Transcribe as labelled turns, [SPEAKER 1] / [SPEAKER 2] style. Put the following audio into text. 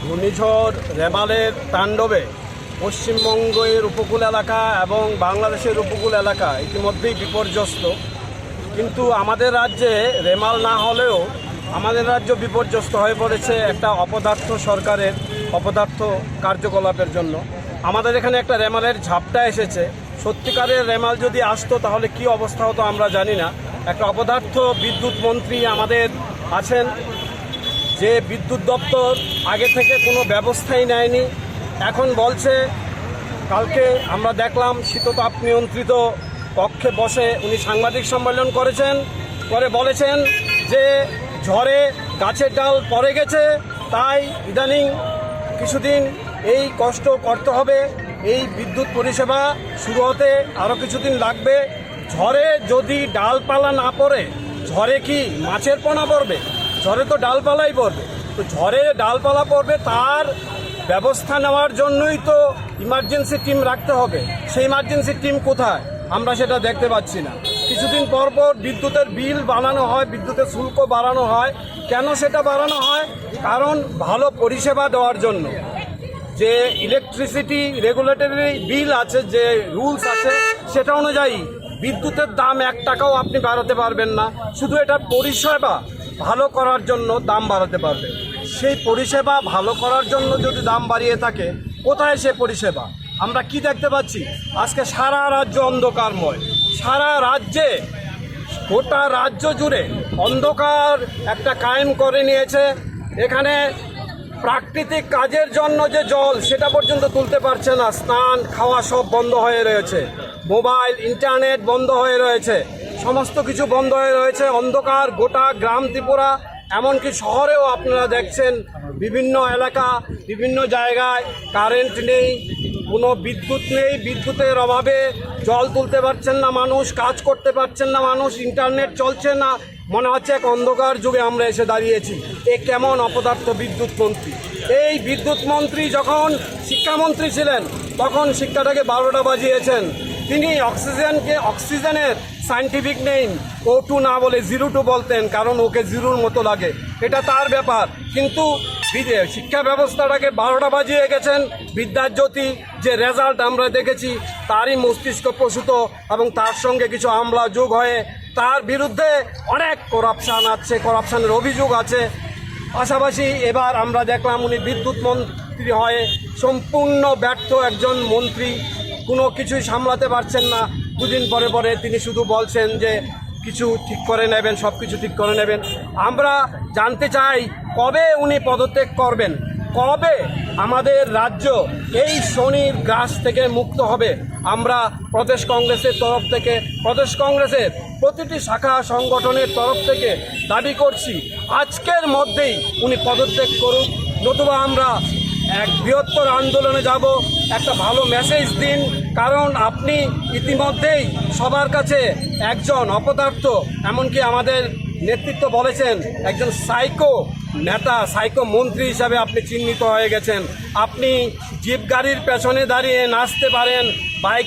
[SPEAKER 1] ঘূর্ণিঝড় রেমালের তাণ্ডবে পশ্চিমবঙ্গের উপকূল এলাকা এবং বাংলাদেশের উপকূল এলাকা ইতিমধ্যেই বিপর্যস্ত। কিন্তু আমাদের রাজ্যে রেমাল না হলেও আমাদের রাজ্য বিপর্যস্ত হয়ে পড়েছে একটা অপদার্থ সরকারের অপদার্থ কার্যকলাপের জন্য। আমাদের এখানে একটা রেমালের ঝাপটা এসেছে। সত্যিকারের রেমাল যদি আসতো তাহলে কি অবস্থা হতো আমরা জানি না। একটা অপদার্থ বিদ্যুৎ মন্ত্রী আমাদের আছেন যে বিদ্যুৎ দপ্তর আগে থেকে কোনো ব্যবস্থাই নেয়নি, এখন বলছে, কালকে আমরা দেখলাম শীততাপ নিয়ন্ত্রিত কক্ষে বসে উনি সাংবাদিক সম্মেলন করেছেন, করে বলেছেন যে ঝড়ে গাছের ডাল পড়ে গেছে, তাই ইদানিং কিছুদিন এই কষ্ট করতে হবে, এই বিদ্যুৎ পরিষেবা শুরু হতে আরও কিছুদিন লাগবে। ঝড়ে যদি ডালপালা না পড়ে, ঝড়ে কি মাছের পোনা পড়বে? ঝড়ে তো ডালপালাই পড়বে। তো ঝড়ে ডালপালা পড়বে, তার ব্যবস্থা নেওয়ার জন্যই তো ইমার্জেন্সি টিম রাখতে হবে। সেই ইমার্জেন্সি টিম কোথায়? আমরা সেটা দেখতে পাচ্ছি না। কিছুদিন পর পর বিদ্যুতের বিল বাড়ানো হয়, বিদ্যুতের শুল্ক বাড়ানো হয়। কেন সেটা বাড়ানো হয়? কারণ ভালো পরিষেবা দেওয়ার জন্য। যে ইলেকট্রিসিটি রেগুলেটরি বিল আছে, যে রুলস আছে, সেটা অনুযায়ী বিদ্যুতের দাম এক টাকাও আপনি বাড়াতে পারবেন না। শুধু এটা পরিষেবা। ভালো করার জন্য দাম বাড়াতে পারবে। সেই পরিষেবা ভালো করার জন্য যদি দাম বাড়িয়ে থাকে, কোথায় সে পরিষেবা? আমরা কি দেখতে পাচ্ছি? আজকে সারা রাজ্য অন্ধকারময়। সারা রাজ্যে, গোটা রাজ্য জুড়ে অন্ধকার একটা কায়েম করে নিয়েছে। এখানে প্রাকৃতিক কাজের জন্য যে জল, সেটা পর্যন্ত তুলতে পারছে না। স্নান, খাওয়া সব বন্ধ হয়ে রয়েছে। মোবাইল, ইন্টারনেট বন্ধ হয়ে রয়েছে। সমস্ত কিছু বন্ধ হয়ে রয়েছে। অন্ধকার গোটা গ্রাম ত্রিপুরা, এমনকি শহরেও আপনারা দেখছেন বিভিন্ন এলাকা, বিভিন্ন জায়গায় কারেন্ট নেই, কোনো বিদ্যুৎ নেই, বিদ্যুতের অভাবে জল তুলতে পারছেন না মানুষ, কাজ করতে পারছেন না মানুষ ইন্টারনেট চলছে না। মনে হচ্ছে এক অন্ধকার যুগে আমরা এসে দাঁড়িয়েছি। এ কেমন অপদার্থ বিদ্যুৎ মন্ত্রী? এই বিদ্যুৎ মন্ত্রী যখন শিক্ষামন্ত্রী ছিলেন, তখন শিক্ষাটাকে বারোটা বাজিয়েছেন। তিনি অক্সিজেনকে অক্সিজেনের সায়েন্টিফিক নেম ও টু না বলে জিরো টু বলতেন, কারণ ওকে জিরোর মতো লাগে। এটা তার ব্যাপার। কিন্তু শিক্ষা ব্যবস্থাটাকে বারোটা বাজিয়ে গেছেন। বিদ্যার জ্যোতি, যে রেজাল্ট আমরা দেখেছি, তারই মস্তিষ্ক প্রসূত এবং তার সঙ্গে কিছু আমলা যোগ হয়ে তার বিরুদ্ধে অনেক করাপশান আছে করাপশানের অভিযোগ আছে। পাশাপাশি এবার আমরা দেখলাম উনি বিদ্যুৎ মন্ত্রী হয়ে সম্পূর্ণ ব্যর্থ একজন মন্ত্রী। কোনো কিছুই সামলাতে পারছেন না। দুদিন পরে পরে তিনি শুধু বলছেন যে কিছু ঠিক করে নেবেন সব কিছু ঠিক করে নেবেন। আমরা জানতে চাই কবে উনি পদত্যাগ করবেন? কবে আমাদের রাজ্য এই শনির গ্রাস থেকে মুক্ত হবে? আমরা প্রদেশ কংগ্রেসের তরফ থেকে, প্রদেশ কংগ্রেসের প্রতিটি শাখা সংগঠনের তরফ থেকে দাবি করছি, আজকের মধ্যেই উনি পদত্যাগ করুক নতুবা আমরা এক বৃহত্তর আন্দোলনে যাব। একটা ভালো মেসেজ দিন। কারণ আপনি ইতিমধ্যেই সবার কাছে একজন অপদার্থ, এমনকি আমাদের নেতৃত্ব বলেছেন, একজন সাইকো নেতা সাইকো মন্ত্রী হিসাবে আপনি চিহ্নিত হয়ে গেছেন। আপনি জিপ গাড়ির পেছনে দাঁড়িয়ে নাচতে পারেন বাইক